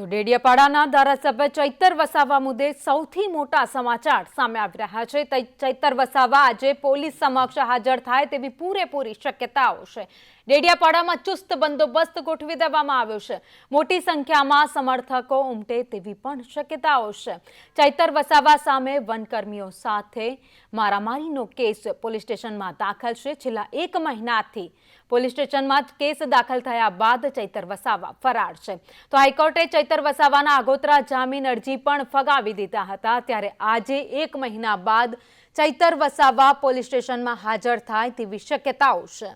તો ડેડિયાપાડાના ધારાસભ્ય ચૈતર વસાવા મુદ્દે સૌથી મોટા સમાચાર સામે આવી રહ્યા છે. ચૈતર વસાવા આજે પોલીસ સમક્ષ હાજર થાય તેવી પૂરેપૂરી શક્યતાઓ છે. ડેડિયાપાડામાં ચુસ્ત બંદોબસ્ત ગોઠવી દેવામાં આવ્યો છે. મોટી સંખ્યામાં સમર્થકો ઉમટે તેવી પણ શક્યતાઓ છે. ચૈતર વસાવા સામે વનકર્મીઓ સાથે મારામારીનો કેસ પોલીસ સ્ટેશનમાં દાખલ છે. છેલ્લા એક મહિનાથી પોલીસ સ્ટેશનમાં કેસ દાખલ થયા બાદ ચૈતર વસાવા ફરાર છે. તો હાઈકોર્ટે ચૈતર વસાવાના આગોતરા જામીન અરજી પણ ફગાવી દીધા હતા. ત્યારે આજે એક મહિના બાદ ચૈતર વસાવા પોલીસ સ્ટેશનમાં હાજર થાય તેવી શક્યતાઓ છે.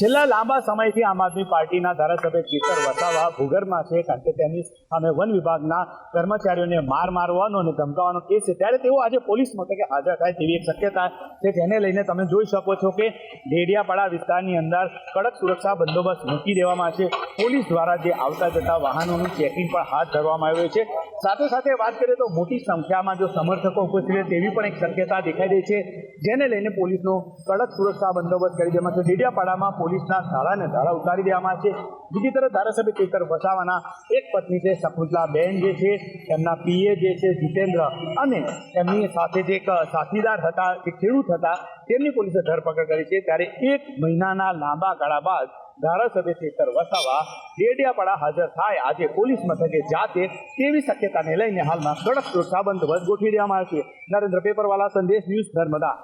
છેલ્લા લાંબા સમયથી આમ આદમી પાર્ટીના ધારાસભ્ય ચિતર વસાવા ભૂગર્ભમાં છે કારણ કે તેની સામે વન વિભાગના કર્મચારીઓને માર મારવાનો અને ધમકાવવાનો કેસ છે. ત્યારે તેઓ આજે પોલીસ મથકે હાજર થાય તેવી એક શક્યતા છે. જેને લઈને તમે જોઈ શકો છો કે ડેડિયાપાડા વિસ્તારની અંદર કડક સુરક્ષા બંદોબસ્ત મૂકી દેવામાં છે. પોલીસ દ્વારા જે આવતા જતા વાહનોનું ચેકિંગ પણ હાથ ધરવામાં આવ્યું છે. સાથે સાથે વાત કરીએ તો મોટી સંખ્યામાં જો સમર્થકો ઉપસ્થિત રહે તેવી પણ એક શક્યતા દેખાઈ રહી છે. જેને લઈને પોલીસનો કડક સુરક્ષા બંદોબસ્ત કરી દેવામાં છે. ડેડિયાપાડામાં પોલીસના ધાળાને ધારા ઉતારી દેવામાં છે બીજી તરફ ધારાસભ્ય ચેતર વસાવાના એક પત્ની છે શકુંતલાબેન જે છે, એમના પીએ જે છે, જીતેન્દ્ર અને એમની સાથે જે એક સાથીદાર હતા જે ખેડૂત હતા, તેમની પોલીસે ધરપકડ કરી છે. ત્યારે એક મહિનાના લાંબા ગાળા બાદ ધારાસભ્ય ચેતર વસાવા ડેડિયાપાડા હાજર થાય. આજે પોલીસ મથકે જાતે તેવી શક્યતાને લઈને હાલમાં કડક સુરક્ષા બંદોબસ્ત ગોઠવી દેવામાં આવ્યો છે. નરેન્દ્ર પેપરવાલા, સંદેશ ન્યૂઝ નર્મદા.